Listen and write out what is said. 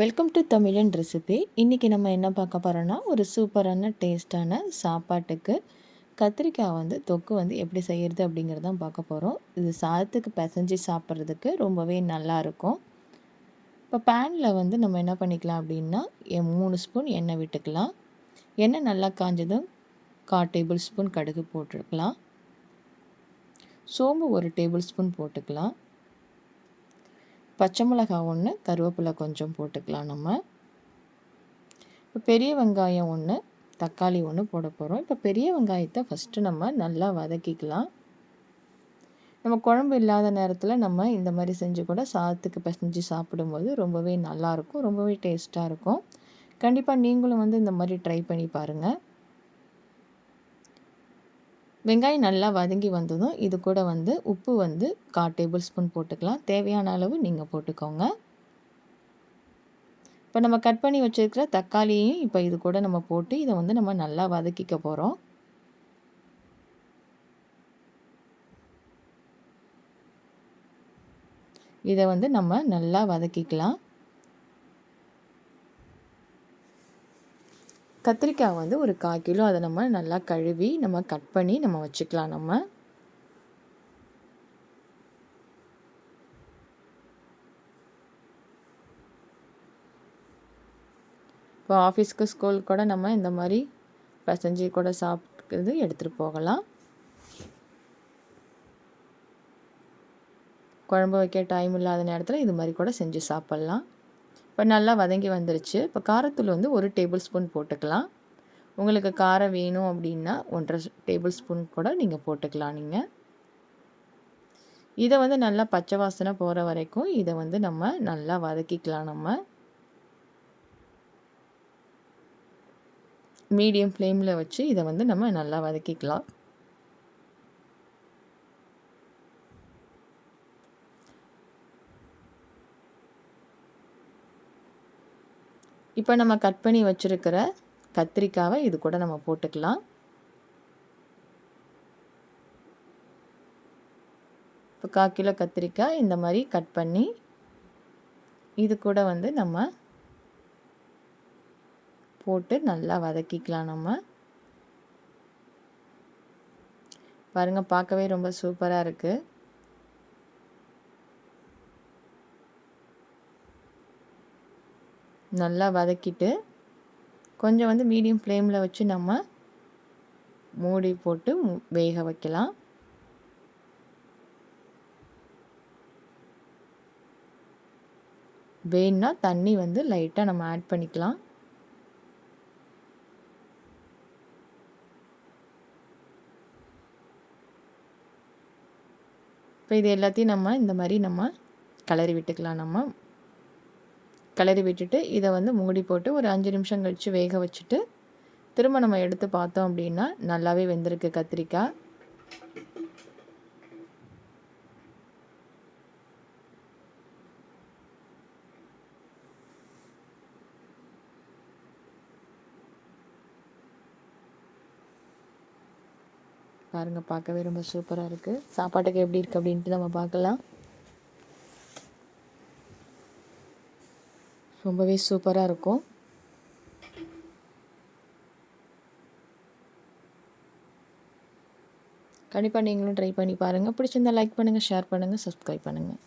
Welcome to தமிழன் recipe இன்றைக்கி நம்ம என்ன பார்க்க போகிறோன்னா ஒரு சூப்பரான டேஸ்ட்டான சாப்பாட்டுக்கு கத்திரிக்காய் வந்து தொக்கு வந்து எப்படி செய்கிறது அப்படிங்கிறது தான் பார்க்க போகிறோம் இது சாதத்துக்கு பிசைஞ்சு சாப்பிட்றதுக்கு ரொம்பவே நல்லாயிருக்கும். இப்போ பேனில் வந்து நம்ம என்ன பண்ணிக்கலாம் அப்படின்னா மூணு ஸ்பூன் எண்ணெய் விட்டுக்கலாம். எண்ணெய் நல்லா காஞ்சதும் கால் டேபிள் ஸ்பூன் கடுகு போட்டுருக்கலாம் சோம்பு ஒரு டேபிள் ஸ்பூன் போட்டுக்கலாம். பச்சை மிளகா ஒன்று கருவேப்பிலை கொஞ்சம் போட்டுக்கலாம் நம்ம. இப்போ பெரிய வெங்காயம் ஒன்று தக்காளி ஒன்று போட போகிறோம் இப்போ பெரிய வெங்காயத்தை ஃபஸ்ட்டு நம்ம நல்லா வதக்கிக்கலாம். நம்ம குழம்பு இல்லாத நேரத்தில் நம்ம இந்த மாதிரி செஞ்சு கூட சாதத்துக்கு பிசைஞ்சு சாப்பிடும்போது ரொம்பவே நல்லாயிருக்கும் ரொம்பவே டேஸ்ட்டாக இருக்கும். கண்டிப்பாக நீங்களும் வந்து இந்த மாதிரி ட்ரை பண்ணி பாருங்கள் வெங்காயம் நல்லா வதங்கி வந்ததும் இது கூட வந்து உப்பு வந்து கால் டேபிள் ஸ்பூன் போட்டுக்கலாம். தேவையான அளவு நீங்கள் போட்டுக்கோங்க. இப்போ நம்ம கட் பண்ணி வச்சுருக்கிற தக்காளியையும் இப்போ இது கூட நம்ம போட்டு இதை வந்து நம்ம நல்லா வதக்கிக்க போகிறோம் இதை வந்து நம்ம நல்லா வதக்கிக்கலாம். கத்திரிக்காய் வந்து ஒரு கால் கிலோ அதை நம்ம நல்லா கழுவி நம்ம கட் பண்ணி நம்ம வச்சுக்கலாம் நம்ம. இப்போ ஆஃபீஸ்க்கு ஸ்கூல் கூட நம்ம இந்த மாதிரி பசஞ்சு கூட சாப்பிட்றது எடுத்துகிட்டு போகலாம். குழம்பு வைக்க டைம் இல்லாத நேரத்தில் இது மாதிரி கூட செஞ்சு சாப்பிட்லாம். இப்போ நல்லா வதங்கி வந்துருச்சு. இப்போ காரத்தூள் வந்து ஒரு டேபிள் ஸ்பூன் போட்டுக்கலாம். உங்களுக்கு காரம் வேணும் அப்படின்னா ஒன்றரை டேபிள் ஸ்பூன் கூட நீங்கள் போட்டுக்கலாம் நீங்கள் இதை வந்து நல்லா பச்சை வாசனை போகிற வரைக்கும் இதை வந்து நம்ம நல்லா வதக்கிக்கலாம் நம்ம. மீடியம் ஃப்ளேமில் வச்சு இதை வந்து நம்ம நல்லா வதக்கிக்கலாம். இப்போ நம்ம கட் பண்ணி வச்சுருக்கிற கத்திரிக்காவை இது கூட நம்ம போட்டுக்கலாம். இப்போ கால் கிலோ கத்திரிக்காய் இந்த மாதிரி கட் பண்ணி இது கூட வந்து நம்ம போட்டு நல்லா வதக்கிக்கலாம் நம்ம. பாருங்கள் பார்க்கவே ரொம்ப சூப்பராக இருக்குது நல்லா வதக்கிட்டு கொஞ்சம் வந்து மீடியம் ஃப்ளேமில் வச்சு நம்ம மூடி போட்டு வேக வைக்கலாம். வேணுன்னா தண்ணி வந்து லைட்டாக நம்ம ஆட் பண்ணிக்கலாம். இப்போ இது எல்லாத்தையும் நம்ம இந்த மாதிரி நம்ம கலரி விட்டுக்கலாம். நம்ம கிளறி விட்டுட்டு இதை வந்து மூடி போட்டு ஒரு அஞ்சு நிமிஷம் கழித்து வேக வச்சுட்டு திரும்ப நம்ம எடுத்து பார்த்தோம் அப்படின்னா நல்லாவே வெந்திருக்கு கத்திரிக்காய். பாருங்கள் பார்க்கவே ரொம்ப சூப்பராக இருக்குது சாப்பாட்டுக்கு எப்படி இருக்குது அப்படின்ட்டு நம்ம பார்க்கலாம். ரொம்பவே சூப்பராக இருக்கும். கண்டிப்பாக நீங்களும் ட்ரை பண்ணி பாருங்கள் பிடிச்சிருந்தால் லைக் பண்ணுங்கள் ஷேர் பண்ணுங்கள் சப்ஸ்கிரைப் பண்ணுங்கள்